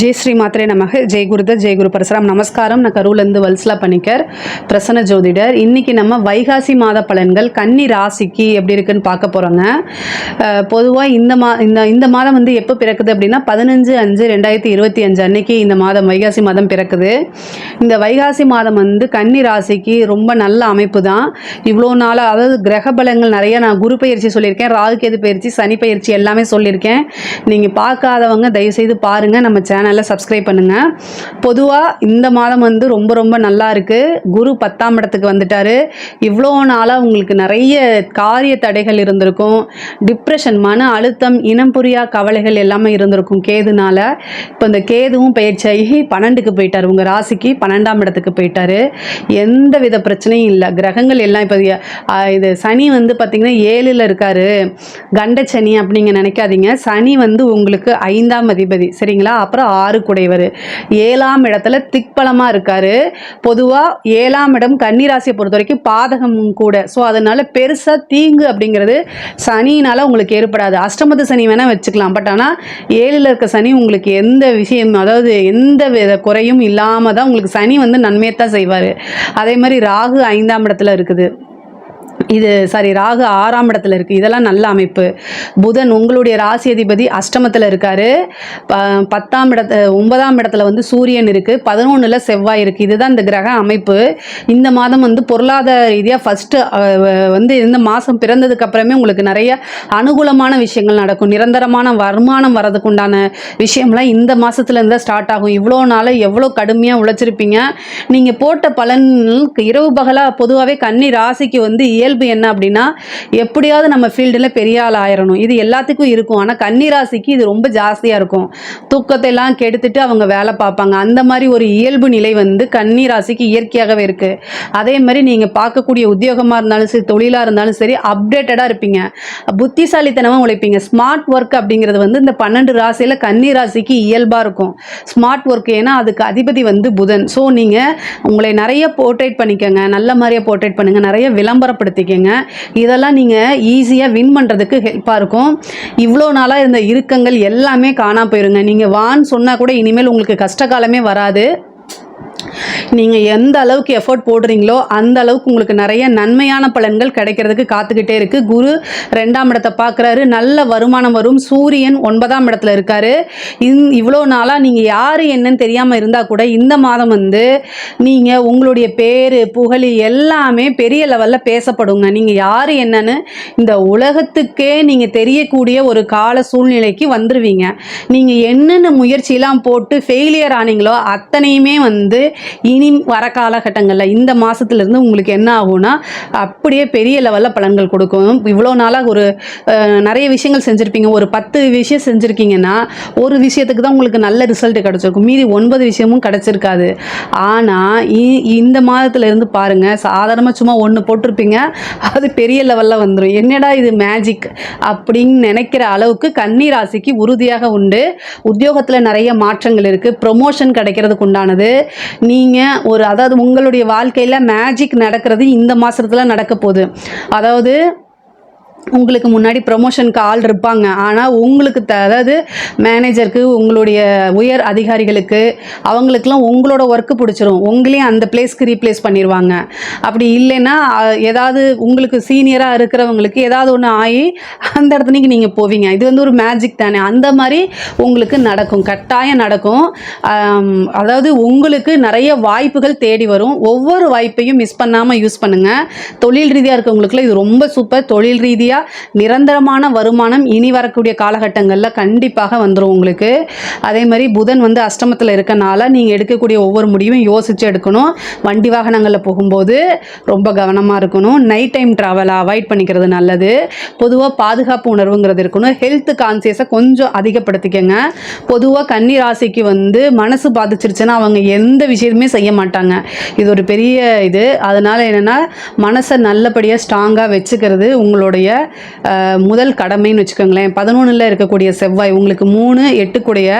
ஜெய் ஸ்ரீ மாத்திரை நமக. ஜெய் குருதர் ஜெய் குரு பரசுராம். நமஸ்காரம். நான் கரூர்லேருந்து வல்சலா பணிக்கர் பிரசன்ன ஜோதிடர். இன்னைக்கு நம்ம வைகாசி மாத பலன்கள் கன்னி ராசிக்கு எப்படி இருக்குன்னு பார்க்க போகிறோங்க பொதுவாக இந்த மா இந்த இந்த மாதம் வந்து எப்போ பிறக்குது அப்படின்னா பதினஞ்சு அஞ்சு ரெண்டாயிரத்தி இருபத்தி அஞ்சு அன்னைக்கு இந்த மாதம் வைகாசி மாதம் பிறக்குது. இந்த வைகாசி மாதம் வந்து கன்னி ராசிக்கு ரொம்ப நல்ல அமைப்பு தான் இவ்வளோ நாளாக அதாவது கிரக பலங்கள் நிறைய நான் குரு பயிற்சி சொல்லியிருக்கேன் ராகு கேது பயிற்சி சனி பயிற்சி எல்லாமே சொல்லியிருக்கேன். நீங்கள் பார்க்காதவங்க தயவுசெய்து பாருங்கள் நம்ம சேனலை சப்ஸ்கிரைப் பண்ணுங்கள் பொதுவாக இந்த மாதம் வந்து ரொம்ப ரொம்ப நல்லா இருக்குது குரு பத்தாம் இடத்துக்கு வந்துட்டார். இவ்வளோ நாளாக உங்களுக்கு நிறைய காரிய தடைகள் இருந்திருக்கும். டிப்ரெஷன் மன அழுத்தம் இனம் புரியா கவலைகள் எல்லாமே இருந்திருக்கும் கேதுனால். இப்போ இந்த கேதுவும் பயிற்சியாகி பன்னெண்டுக்கு போயிட்டார். உங்கள் ராசிக்கு பன்னெண்டாம் இடத்துக்கு போயிட்டாரு. எந்த வித பிரச்சனையும் இல்லை. கிரகங்கள் எல்லாம் இப்போ இது சனி வந்து பார்த்திங்கன்னா ஏழில் இருக்காரு. கண்டச்சனி அப்படிங்க நினைக்காதீங்க. சனி வந்து உங்களுக்கு ஐந்தாம் அதிபதி. சரிங்களா? அப்புறம் ஆறு குடைவர் ஏழாம் இடத்துல திக்பலமாக இருக்காரு. பொதுவாக ஏழாம் இடம் கன்னிராசியை பொறுத்த வரைக்கும் பாதகம் கூட. ஸோ அதனால பெருசாக தீங்கு அப்படிங்கிறது சனியினால் உங்களுக்கு ஏற்படாது. அஷ்டமத்து சனி வேணால் வச்சுக்கலாம். பட் ஆனால் ஏழில் இருக்க சனி உங்களுக்கு எந்த விஷயம் அதாவது எந்த வித குறையும் இல்லாமல் தான் உங்களுக்கு சனி வந்து நன்மையத்தான் செய்வார். அதே மாதிரி ராகு ஐந்தாம் இடத்துல இருக்குது. இது சாரி ராகு ஆறாம் இடத்துல இருக்குது இதெல்லாம் நல்ல அமைப்பு. புதன் உங்களுடைய ராசி அதிபதி அஷ்டமத்தில் இருக்கார். பத்தாம் இடத்த ஒன்பதாம் இடத்துல வந்து சூரியன் இருக்குது பதினொன்றில் செவ்வாய் இருக்குது இதுதான் இந்த கிரக அமைப்பு. இந்த மாதம் வந்து பொருளாதார ரீதியாக ஃபஸ்ட்டு வந்து இந்த மாதம் பிறந்ததுக்கு அப்புறமே உங்களுக்கு நிறைய அனுகூலமான விஷயங்கள் நடக்கும். நிரந்தரமான வருமானம் வரதுக்குண்டான விஷயம்லாம் இந்த மாதத்துலேருந்து ஸ்டார்ட் ஆகும். இவ்வளோ நாள் எவ்வளோ கடுமையாக உழைச்சிருப்பீங்க. நீங்கள் போட்ட பலன்களுக்கு இரவு பகலாக பொதுவாகவே கன்னி ராசிக்கு வந்து இயல்பு என்ன அப்படின்னா எப்படியாவது நம்ம ஃபீல்டில் பெரிய ஆள் ஆயிரணும். இது எல்லாத்துக்கும் இருக்கும். ஆனால் கன்னிராசிக்கு இது ரொம்ப ஜாஸ்தியாக இருக்கும். தூக்கத்தை எல்லாம் கெடுத்துட்டு அவங்க வேலை பார்ப்பாங்க. அந்த மாதிரி ஒரு இயல்பு நிலை வந்து கன்னிராசிக்கு இயற்கையாகவே இருக்குது அதே மாதிரி நீங்கள் பார்க்கக்கூடிய உத்தியோகமாக இருந்தாலும் சரி தொழிலாக இருந்தாலும் சரி அப்டேட்டடாக இருப்பீங்க. புத்திசாலித்தனமாக உழைப்பீங்க. ஸ்மார்ட் ஒர்க் அப்படிங்கிறது வந்து இந்த பன்னெண்டு ராசியில் கன்னி ராசிக்கு இயல்பாக இருக்கும். ஸ்மார்ட் ஒர்க் ஏன்னா அதுக்கு அதிபதி வந்து புதன். ஸோ நீங்கள் உங்களை நிறைய போர்ட்ரேட் பண்ணிக்கோங்க. நல்ல மாதிரியே போர்ட்ரேட் பண்ணுங்கள் நிறைய பயன்படுத்திக்கங்க. இதெல்லாம் நீங்கள் ஈஸியாக வின் பண்ணுறதுக்கு ஹெல்ப்பாக இருக்கும். இவ்வளோ நாளாக இருந்த இறுக்கங்கள் எல்லாமே காணாமல் போயிருங்க. நீங்கள் வான்னு சொன்னால் கூட இனிமேல் உங்களுக்கு கஷ்ட காலமே வராது. நீங்கள் எந்த அளவுக்கு எஃபோர்ட் போடுறீங்களோ அந்த அளவுக்கு உங்களுக்கு நிறைய நன்மையான பலன்கள் கிடைக்கிறதுக்கு காத்துக்கிட்டே இருக்குது குரு ரெண்டாம் இடத்தை பார்க்குறாரு. நல்ல வருமானம் வரும். சூரியன் ஒன்பதாம் இடத்துல இருக்காரு. இந் இவ்வளோ நாளாக நீங்கள் யார் என்னன்னு தெரியாமல் இருந்தால் கூட இந்த மாதம் வந்து நீங்கள் உங்களுடைய பேர் புகழ் எல்லாமே பெரிய லெவலில் பேசப்படுங்க. நீங்கள் யார் என்னன்னு இந்த உலகத்துக்கே நீங்கள் தெரியக்கூடிய ஒரு கால சூழ்நிலைக்கு வந்துடுவீங்க நீங்கள் என்னென்ன முயற்சியெலாம் போட்டு ஃபெயிலியர் ஆனீங்களோ அத்தனையுமே வந்து இனி வர காலகட்டங்களில் இந்த மாதத்துலேருந்து உங்களுக்கு என்ன ஆகும்னா அப்படியே பெரிய லெவலில் பலன்கள் கொடுக்கும். இவ்வளோ நாளாக ஒரு நிறைய விஷயங்கள் செஞ்சுருப்பீங்க. ஒரு பத்து விஷயம் செஞ்சுருக்கீங்கன்னா ஒரு விஷயத்துக்கு தான் உங்களுக்கு நல்ல ரிசல்ட் கிடச்சிருக்கும். மீதி ஒன்பது விஷயமும் கிடச்சிருக்காது. ஆனால் இந்த மாதத்துலேருந்து பாருங்கள் சாதாரணமாக சும்மா ஒன்று போட்டிருப்பீங்க அது பெரிய லெவலில் வந்துடும் என்னடா இது மேஜிக் அப்படின்னு நினைக்கிற அளவுக்கு கன்னி ராசிக்கு உறுதியாக உண்டு. உத்தியோகத்தில் நிறைய மாற்றங்கள் இருக்குது ப்ரொமோஷன் கிடைக்கிறதுக்கு உண்டானது. நீங்கள் ஒரு அதாவது உங்களுடைய வாழ்க்கையில் மேஜிக் நடக்கிறது இந்த மாதத்தில் நடக்க போகுது. அதாவது உங்களுக்கு முன்னாடி ப்ரொமோஷனுக்கு ஆள் இருப்பாங்க. ஆனால் உங்களுக்கு த அதாவது மேனேஜருக்கு உங்களுடைய உயர் அதிகாரிகளுக்கு அவங்களுக்கெல்லாம் உங்களோட ஒர்க்கு பிடிச்சிரும். உங்களையும் அந்த பிளேஸ்க்கு ரீப்ளேஸ் பண்ணிடுவாங்க அப்படி இல்லைன்னா ஏதாவது உங்களுக்கு சீனியராக இருக்கிறவங்களுக்கு ஏதாவது ஒன்று ஆகி அந்த இடத்துக்கு நீங்கள் போவீங்க. இது வந்து ஒரு மேஜிக் தானே. அந்த மாதிரி உங்களுக்கு நடக்கும். கட்டாயம் நடக்கும். அதாவது உங்களுக்கு நிறைய வாய்ப்புகள் தேடி வரும். ஒவ்வொரு வாய்ப்பையும் மிஸ் பண்ணாமல் யூஸ் பண்ணுங்கள் தொழில் ரீதியாக இருக்கவங்களுக்குலாம் இது ரொம்ப சூப்பர் தொழில் ரீதியாக நிரந்தரமான வருமானம் இனி வரக்கூடிய காலகட்டங்களில் கண்டிப்பாக வந்துடும் உங்களுக்கு. அதே மாதிரி புதன் வந்து அஷ்டமத்தில் இருக்கனால நீங்கள் எடுக்கக்கூடிய ஒவ்வொரு முடிவும் யோசித்து எடுக்கணும். வண்டி வாகனங்களில் போகும்போது ரொம்ப கவனமாக இருக்கணும். நைட் டைம் ட்ராவலை அவாய்ட் பண்ணிக்கிறது நல்லது. பொதுவாக பாதுகாப்பு உணர்வுங்கிறது இருக்கணும். ஹெல்த் கான்சியஸை கொஞ்சம் அதிகப்படுத்திக்கங்க. பொதுவாக கன்னி ராசிக்கு வந்து மனசு பாதிச்சிருச்சுன்னா அவங்க எந்த விஷயமே செய்ய மாட்டாங்க. இது ஒரு பெரிய இது. அதனால் என்னென்னா மனசை நல்லபடியாக ஸ்ட்ராங்காக வச்சுக்கிறது உங்களுடைய முதல் கடமைன்னு வச்சுக்கோங்களேன். பதினொன்றில் இருக்கக்கூடிய செவ்வாய் உங்களுக்கு மூணு எட்டுக்குடைய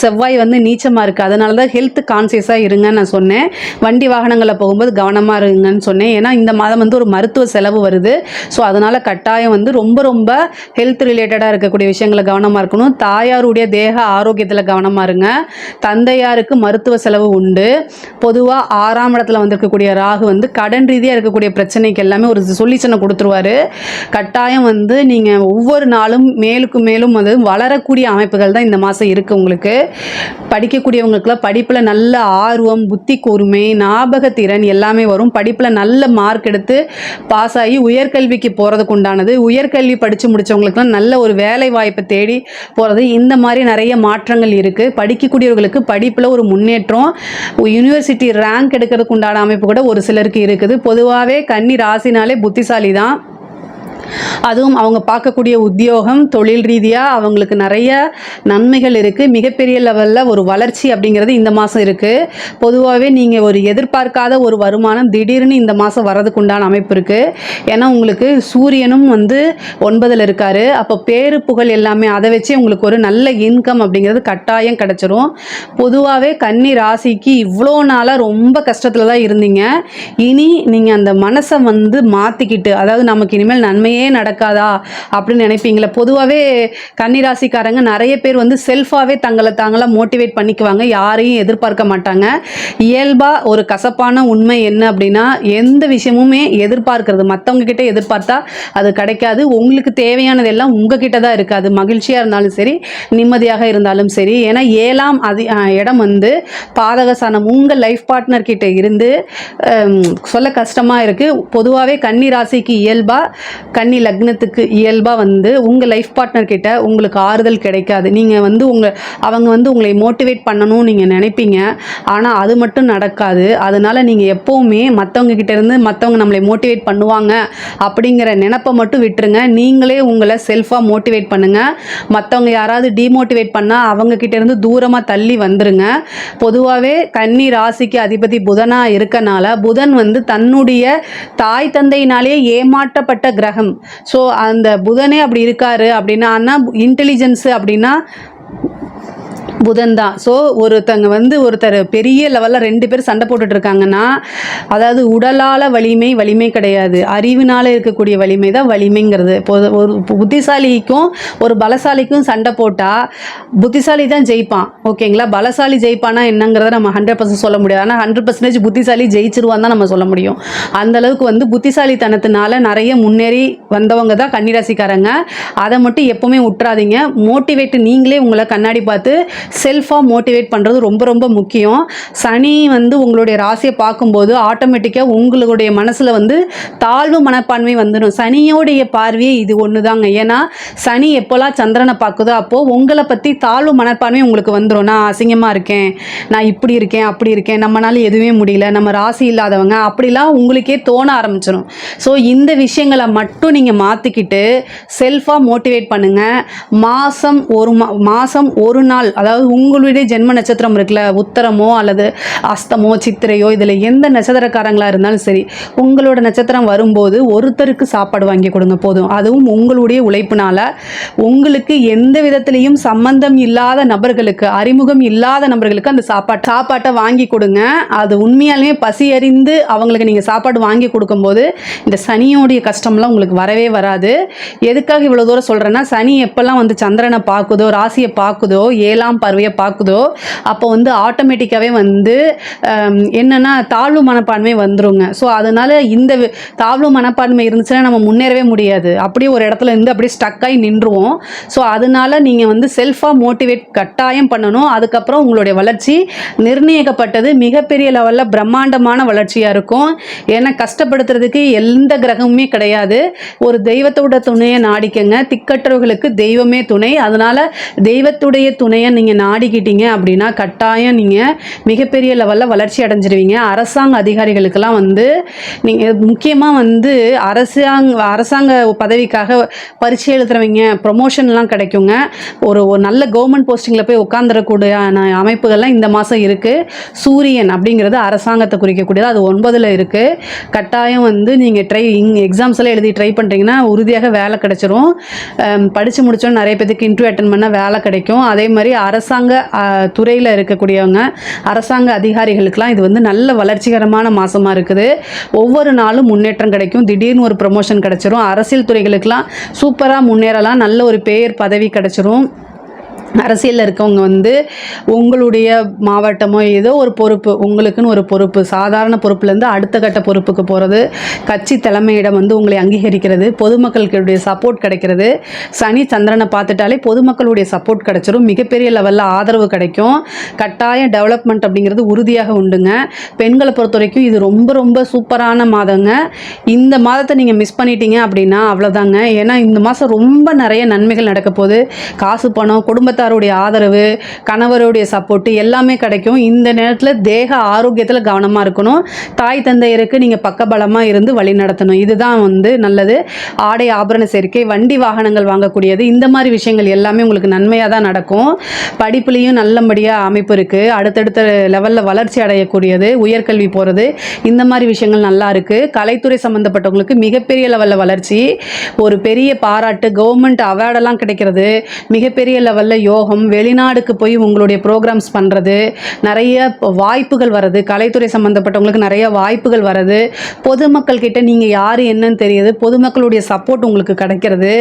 செவ்வாய் வந்து நீச்சமாக இருக்குது அதனால தான் ஹெல்த் கான்சியஸாக இருங்கன்னு நான் சொன்னேன். வண்டி வாகனங்களில் போகும்போது கவனமாக இருங்கன்னு சொன்னேன். ஏன்னா இந்த மாதம் வந்து ஒரு மருத்துவ செலவு வருது. ஸோ அதனால் கட்டாயம் வந்து ரொம்ப ரொம்ப ஹெல்த் ரிலேட்டடாக இருக்கக்கூடிய விஷயங்களை கவனமாக இருக்கணும். தாயாருடைய தேக ஆரோக்கியத்தில் கவனமாக இருங்க. தந்தையாருக்கு மருத்துவ செலவு உண்டு. பொதுவாக ஆறாம் இடத்துல வந்திருக்கக்கூடிய ராகு வந்து கடன் ரீதியாக இருக்கக்கூடிய பிரச்சனைக்கு எல்லாமே ஒரு சொல்யூஷனை கொடுத்துருவாரு. கட்டாயம் வந்து நீங்கள் ஒவ்வொரு நாளும் மேலுக்கு மேலும் வந்து வளரக்கூடிய அமைப்புகள் தான் இந்த மாதம் இருக்குது உங்களுக்கு. படிக்கக்கூடியவங்களுக்குலாம் படிப்பில் நல்ல ஆர்வம் புத்தி கூர்மை ஞாபகத்திறன் எல்லாமே வரும். படிப்பில் நல்ல மார்க் எடுத்து பாஸ் ஆகி உயர்கல்விக்கு போகிறதுக்கு உண்டானது. உயர்கல்வி படித்து முடித்தவங்களுக்குலாம் நல்ல ஒரு வேலை வாய்ப்பை தேடி போகிறது இந்த மாதிரி நிறைய மாற்றங்கள் இருக்குது படிக்கக்கூடியவர்களுக்கு படிப்பில் ஒரு முன்னேற்றம் யூனிவர்சிட்டி ரேங்க் எடுக்கிறதுக்கு உண்டான அமைப்பு கூட ஒரு சிலருக்கு இருக்குது. பொதுவாகவே கன்னி ராசினாலே புத்திசாலி தான் அதுவும் அவங்க பார்க்கக்கூடிய உத்தியோகம் தொழில் ரீதியாக அவங்களுக்கு நிறைய நன்மைகள் இருக்குது மிகப்பெரிய லெவலில் ஒரு வளர்ச்சி அப்படிங்கிறது இந்த மாதம் இருக்குது பொதுவாகவே நீங்கள் ஒரு எதிர்பார்க்காத ஒரு வருமானம் திடீர்னு இந்த மாதம் வர்றதுக்கு உண்டான அமைப்பு இருக்குது ஏன்னா உங்களுக்கு சூரியனும் வந்து ஒன்பதில் இருக்கார். அப்போ பேரு புகழ் எல்லாமே அதை வச்சு உங்களுக்கு ஒரு நல்ல இன்கம் அப்படிங்கிறது கட்டாயம் கிடச்சிரும். பொதுவாகவே கன்னி ராசிக்கு இவ்வளோ நாளாக ரொம்ப கஷ்டத்தில் தான் இருந்தீங்க. இனி நீங்கள் அந்த மனசை வந்து மாற்றிக்கிட்டு அதாவது நமக்கு இனிமேல் நன்மையே நடக்காதா அப்படின்னு நினைப்பீங்களே? பொதுவாகவே கன்னிராசிக்காரங்க நிறைய பேர் வந்து செல்ஃபாகவே தங்களை தாங்களாக மோட்டிவேட் பண்ணிக்குவாங்க. யாரையும் எதிர்பார்க்க மாட்டாங்க. இயல்பாக ஒரு கசப்பான உண்மை என்ன அப்படின்னா எந்த விஷயமுமே எதிர்பார்க்கறது. மற்றவங்க கிட்ட எதிர்பார்த்தா அது கிடைக்காது. உங்களுக்கு தேவையானது எல்லாம் உங்ககிட்ட தான் இருக்காது மகிழ்ச்சியாக இருந்தாலும் சரி நிம்மதியாக இருந்தாலும் சரி. ஏன்னா ஏழாம் அதி இடம் வந்து பாதகசானம் உங்கள் லைஃப் பார்ட்னர் கிட்ட இருந்து சொல்ல கஷ்டமாக இருக்குது பொதுவாகவே கன்னி ராசிக்கு இயல்பாக கன்னி லக்னத்துக்கு இயல்பாக வந்து உங்கள் லைஃப் பார்ட்னர் கிட்ட உங்களுக்கு ஆறுதல் கிடைக்காது. நீங்கள் வந்து உங்கள் அவங்க வந்து உங்களை மோட்டிவேட் பண்ணணும்னு நீங்கள் நினைப்பீங்க. ஆனால் அது மட்டும் நடக்காது. அதனால் நீங்கள் எப்போவுமே மற்றவங்க கிட்டேருந்து மற்றவங்க நம்மளை மோட்டிவேட் பண்ணுவாங்க அப்படிங்கிற நினப்பை மட்டும் விட்டுருங்க. நீங்களே உங்களை செல்ஃபாக மோட்டிவேட் பண்ணுங்கள் மற்றவங்க யாராவது டிமோட்டிவேட் பண்ணால் அவங்க கிட்டேருந்து தூரமாக தள்ளி வந்துருங்க. பொதுவாகவே கன்னி ராசிக்கு அதிபதி புதனாக இருக்கனால புதன் வந்து தன்னுடைய தாய் தந்தையினாலே ஏமாற்றப்பட்ட கிரகம். ஸோ அந்த புதனே அப்படி இருக்காரு அப்படின்னா ஆனால் இன்டெலிஜென்ஸு அப்படின்னா புதன் தான் ஸோ ஒருத்தங்க வந்து ஒருத்தர் பெரிய லெவலில் ரெண்டு பேர் சண்டை போட்டுட்டு இருக்காங்கன்னா அதாவது உடலால் வலிமை வலிமை கிடையாது. அறிவினால் இருக்கக்கூடிய வலிமை தான் வலிமைங்கிறது. ஒரு புத்திசாலிக்கும் ஒரு பலசாலிக்கும் சண்டை போட்டால் புத்திசாலி தான் ஜெயிப்பான். ஓகேங்களா பலசாலி ஜெயிப்பானா என்னங்கிறத நம்ம ஹண்ட்ரட் பர்சன்ட் சொல்ல முடியாது. ஆனால் ஹண்ட்ரட் பர்சன்டேஜ் புத்திசாலி ஜெயிச்சிருவான் தான் நம்ம சொல்ல முடியும். அந்த அளவுக்கு வந்து புத்திசாலித்தனத்தினால நிறைய முன்னேறி வந்தவங்க தான் கன்னிராசிக்காரங்க. அதை மட்டும் எப்போவுமே விட்டுறாதீங்க மோட்டிவேட் நீங்களே உங்களை கண்ணாடி பார்த்து செல்ஃபாக மோட்டிவேட் பண்ணுறது ரொம்ப ரொம்ப முக்கியம். சனி வந்து உங்களுடைய ராசியை பார்க்கும்போது ஆட்டோமேட்டிக்காக உங்களுடைய மனசில் வந்து தாழ்வு மனப்பான்மை வந்துடும் சனியோடைய பார்வையே இது ஒன்று தாங்க ஏன்னா சனி எப்போல்லாம் சந்திரனை பார்க்குதோ அப்போது உங்களை பற்றி தாழ்வு மனப்பான்மை உங்களுக்கு வந்துடும் நான் அசிங்கமாக இருக்கேன் நான் இப்படி இருக்கேன் அப்படி இருக்கேன் நம்மளால எதுவுமே முடியல நம்ம ராசி இல்லாதவங்க அப்படிலாம் உங்களுக்கே தோண ஆரம்பிச்சிடும் ஸோ இந்த விஷயங்களை மட்டும் நீங்கள் மாற்றிக்கிட்டு செல்ஃபாக மோட்டிவேட் பண்ணுங்கள் மாதம் ஒரு மா மாதம் ஒரு நாள் அதாவது உங்களுடைய ஜென்ம நட்சத்திரம் இருக்குல்ல உத்தரமோ அல்லது அஸ்தமோ சித்திரையோ இதில் எந்த நட்சத்திரக்காரங்களாக இருந்தாலும் சரி உங்களோட நட்சத்திரம் வரும்போது ஒருத்தருக்கு சாப்பாடு வாங்கி கொடுங்க போதும். அதுவும் உங்களுடைய உழைப்பினால. உங்களுக்கு எந்த விதத்திலையும் சம்பந்தம் இல்லாத நபர்களுக்கு அறிமுகம் இல்லாத நபர்களுக்கு அந்த சாப்பாடு சாப்பாட்டை வாங்கி கொடுங்க. அது உண்மையாலுமே பசி அறிந்து அவங்களுக்கு நீங்கள் சாப்பாடு வாங்கி கொடுக்கும்போது இந்த சனியோடைய கஷ்டம்லாம் உங்களுக்கு வரவே வராது. எதுக்காக இவ்வளோ தூரம் சொல்கிறேன்னா சனி எப்போல்லாம் வந்து சந்திரனை பார்க்குதோ ராசியை பார்க்குதோ ஏழாம் பார்வையை பார்க்குதோ அப்போ வந்து ஆட்டோமேட்டிக்காகவே வந்து என்னென்னா என்னன்னா தாழ்வு மனப்பான்மை வந்துருங்க. ஸோ அதனால் இந்த தாழ்வு மனப்பான்மை இருந்துச்சுன்னா நம்ம முன்னேறவே முடியாது. அப்படியே ஒரு இடத்துல இருந்து அப்படியே ஸ்டக் ஆகி நின்றுவோம். ஸோ அதனால நீங்கள் வந்து செல்ஃபாக மோட்டிவேட் கட்டாயம் பண்ணணும். அதுக்கப்புறம் உங்களுடைய வளர்ச்சி நிர்ணயிக்கப்பட்டது மிகப்பெரிய லெவலில் பிரம்மாண்டமான வளர்ச்சியாக இருக்கும். ஏன்னா கஷ்டப்படுத்துறதுக்கு எந்த கிரகமுமே கிடையாது. ஒரு தெய்வத்தோட துணையை நாடிக்கங்க. திக்கற்றவர்களுக்கு தெய்வமே துணை. அதனால தெய்வத்துடைய துணையை நீங்கள் நாடிக்கிட்டீங்க அப்படின்னா கட்டாயம் நீங்கள் மிகப்பெரிய லெவலில் வளர்ச்சி அடைஞ்சிருவீங்க. அரசாங்க அதிகாரிகளுக்கெல்லாம் வந்து நீங்கள் முக்கியமாக வந்து அரசாங்க அரசாங்க பதவிக்காக பரீட்சை எழுதுறவங்க ப்ரொமோஷன்லாம் கிடைக்குங்க. ஒரு ஒரு நல்ல கவர்மெண்ட் போஸ்டிங்கில் போய் உட்காந்துடக்கூடிய அமைப்புகள்லாம் இந்த மாதம் இருக்குது சூரியன் அப்படிங்கிறது அரசாங்கத்தை குறிக்கக்கூடியது அது ஒன்பதில் இருக்குது கட்டாயம் வந்து நீங்கள் ட்ரை இங் எக்ஸாம்ஸ் எல்லாம் எழுதி ட்ரை பண்ணுறீங்கன்னா உறுதியாக வேலை கிடைச்சிரும். படித்து முடிச்சோன்னு நிறைய பேத்துக்கு இன்டர்வியூ அட்டன் பண்ணால் வேலை கிடைக்கும். அதே மாதிரி அரசு அரசாங்க துறையில் இருக்கக்கூடியவங்க அரசாங்க அதிகாரிகளுக்கெல்லாம் இது வந்து நல்ல வளர்ச்சிகரமான மாதமாக இருக்குது. ஒவ்வொரு நாளும் முன்னேற்றம் கிடைக்கும். திடீர்னு ஒரு ப்ரொமோஷன் கிடைச்சிரும். அரசியல் துறைகளுக்கெல்லாம் சூப்பராக முன்னேறலாம். நல்ல ஒரு பேர் பதவி கிடைச்சிரும். அரசியலில் இருக்கவங்க வந்து உங்களுடைய மாவட்டமோ ஏதோ ஒரு பொறுப்பு உங்களுக்குன்னு ஒரு பொறுப்பு சாதாரண பொறுப்புலேருந்து அடுத்த கட்ட பொறுப்புக்கு போகிறது கட்சி தலைமையிடம் வந்து உங்களை அங்கீகரிக்கிறது பொதுமக்களுடைய சப்போர்ட் கிடைக்கிறது. சனி சந்திரனை பார்த்துட்டாலே பொதுமக்களுடைய சப்போர்ட் கிடைச்சிரும். மிகப்பெரிய லெவலில் ஆதரவு கிடைக்கும். கட்டாயம் டெவலப்மெண்ட் அப்படிங்கிறது உறுதியாக உண்டுங்க. பெண்களை பொறுத்த வரைக்கும் இது ரொம்ப ரொம்ப சூப்பரான மாதங்க. இந்த மாதத்தை நீங்கள் மிஸ் பண்ணிட்டீங்க அப்படின்னா அவ்வளோதாங்க ஏன்னா இந்த மாதம் ரொம்ப நிறைய நன்மைகள் நடக்க போகுது. காசு பணம் குடும்பத்தை குடும்பத்தாருடைய ஆதரவு கணவருடைய சப்போர்ட்டு எல்லாமே கிடைக்கும். இந்த நேரத்தில் தேக ஆரோக்கியத்தில் கவனமாக இருக்கணும். தாய் தந்தையருக்கு நீங்கள் பக்கபலமாக இருந்து வழி நடத்தணும். இதுதான் வந்து நல்லது. ஆடை ஆபரண சேர்க்கை வண்டி வாகனங்கள் வாங்கக்கூடியது. இந்த மாதிரி விஷயங்கள் எல்லாமே உங்களுக்கு நன்மையாக தான் நடக்கும். படிப்புலேயும் நல்லபடியாக அமைப்பு இருக்குது அடுத்தடுத்த லெவலில் வளர்ச்சி அடையக்கூடியது. உயர்கல்வி போகிறது இந்த மாதிரி விஷயங்கள் நல்லா இருக்குது கலைத்துறை சம்மந்தப்பட்டவங்களுக்கு மிகப்பெரிய லெவலில் வளர்ச்சி. ஒரு பெரிய பாராட்டு. கவர்மெண்ட் அவார்டெல்லாம் கிடைக்கிறது. மிகப்பெரிய லெவலில் யோகம் வெளிநாடுக்கு போய் உங்களுடைய ப்ரோக்ராம்ஸ் பண்ணுறது நிறைய வாய்ப்புகள் வர்றது கலைத்துறை சம்மந்தப்பட்டவங்களுக்கு நிறைய வாய்ப்புகள் வர்றது பொதுமக்கள் கிட்ட நீங்கள் யார் என்னன்னு தெரியுது பொதுமக்களுடைய சப்போர்ட் உங்களுக்கு கிடைக்கிறது.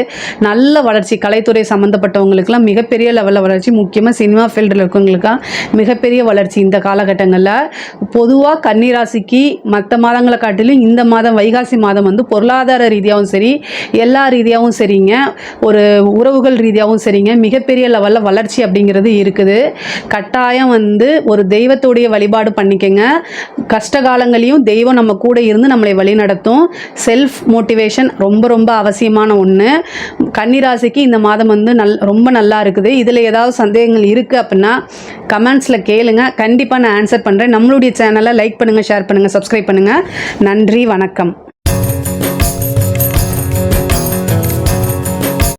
நல்ல வளர்ச்சி கலைத்துறை சம்மந்தப்பட்டவங்களுக்குலாம் மிகப்பெரிய லெவலில் வளர்ச்சி முக்கியமாக சினிமா ஃபீல்டில் இருக்கவங்களுக்கா மிகப்பெரிய வளர்ச்சி இந்த காலகட்டங்களில். பொதுவாக கன்னிராசிக்கு மற்ற மாதங்களை காட்டிலும் இந்த மாதம் வைகாசி மாதம் வந்து பொருளாதார ரீதியாகவும் சரி எல்லா ரீதியாகவும் சரிங்க. ஒரு உறவுகள் ரீதியாகவும் சரிங்க. மிகப்பெரிய லெவலில் வளர்ச்சி அப்படிங்கிறது இருக்குது. கட்டாயம் வந்து ஒரு தெய்வத்துடைய வழிபாடு பண்ணிக்கங்க. கஷ்ட காலங்களையும் தெய்வம் நம்ம கூட இருந்து நம்மளை வழி நடத்தும் செல்ஃப் மோட்டிவேஷன் ரொம்ப ரொம்ப அவசியமான ஒன்று கன்னிராசிக்கு இந்த மாதம் வந்து நல் ரொம்ப நல்லா இருக்குது. இதில் ஏதாவது சந்தேகங்கள் இருக்குது அப்படின்னா கமெண்ட்ஸில் கேளுங்க. கண்டிப்பாக நான் ஆன்சர் பண்ணுறேன் நம்மளுடைய சேனலை லைக் பண்ணுங்கள் ஷேர் பண்ணுங்கள் சப்ஸ்கிரைப் பண்ணுங்கள் நன்றி வணக்கம்.